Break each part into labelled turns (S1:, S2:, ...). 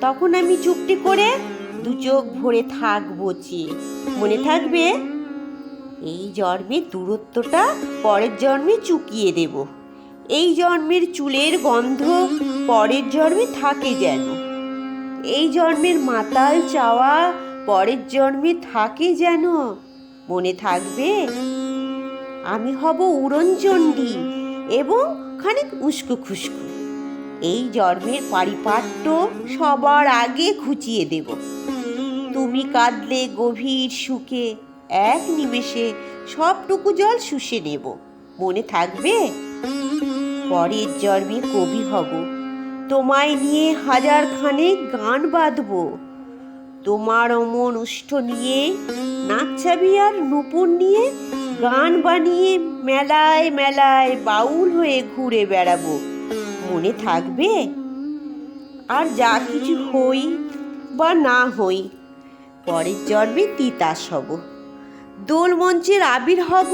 S1: তখন আমি চুপটি করে দু চোখ ভরে থাকব চেয়ে মনে থাকবে, এই জন্মের দূরত্বটা পরের জন্মে চুকিয়ে দেব। এই জন্মের চুলের গন্ধ পরের জন্মে থাকে যেন। এই জন্মের মাতাল চাওয়া পরের জন্মে থাকে যেন। মনে থাকবে, আমি হব উড়নচণ্ডী এবং খানিক উস্কো খুস্কু এই জন্মের পারিপাট্য সবার আগে খুঁচিয়ে দেব। তুমি কাঁদলে গভীর সুখে, এক নিমেষে সবটুকু জল শুষে নেব। মনে থাকবে? পরের জন্মে কবি হব। তোমায় নিয়ে হাজার খানেক গান বাঁধব। তোমার অমন উষ্ঠ নিয়ে নাচ্ছাবি আর নুপুর নিয়ে গান বানিয়ে মেলায় মেলায় বাউল হয়ে ঘুরে বেড়াবো। মনে থাকবে? আর যা কিছু হই বা না হই, পরের জন্মে তিতাস হব। দোল মঞ্চের আবির হব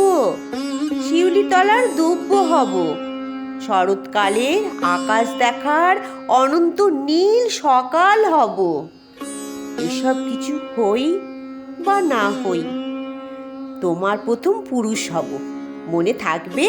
S1: শিউলি তলার দুব্য হব। শরৎকালে আকাশ দেখার অনন্ত নীল সকাল হব। এসব কিছু হই বা না হই, তোমার প্রথম পুরুষ হব। মনে থাকবে?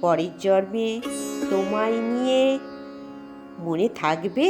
S1: পরের জন্মে তোমায় নিয়ে মনে থাকবে?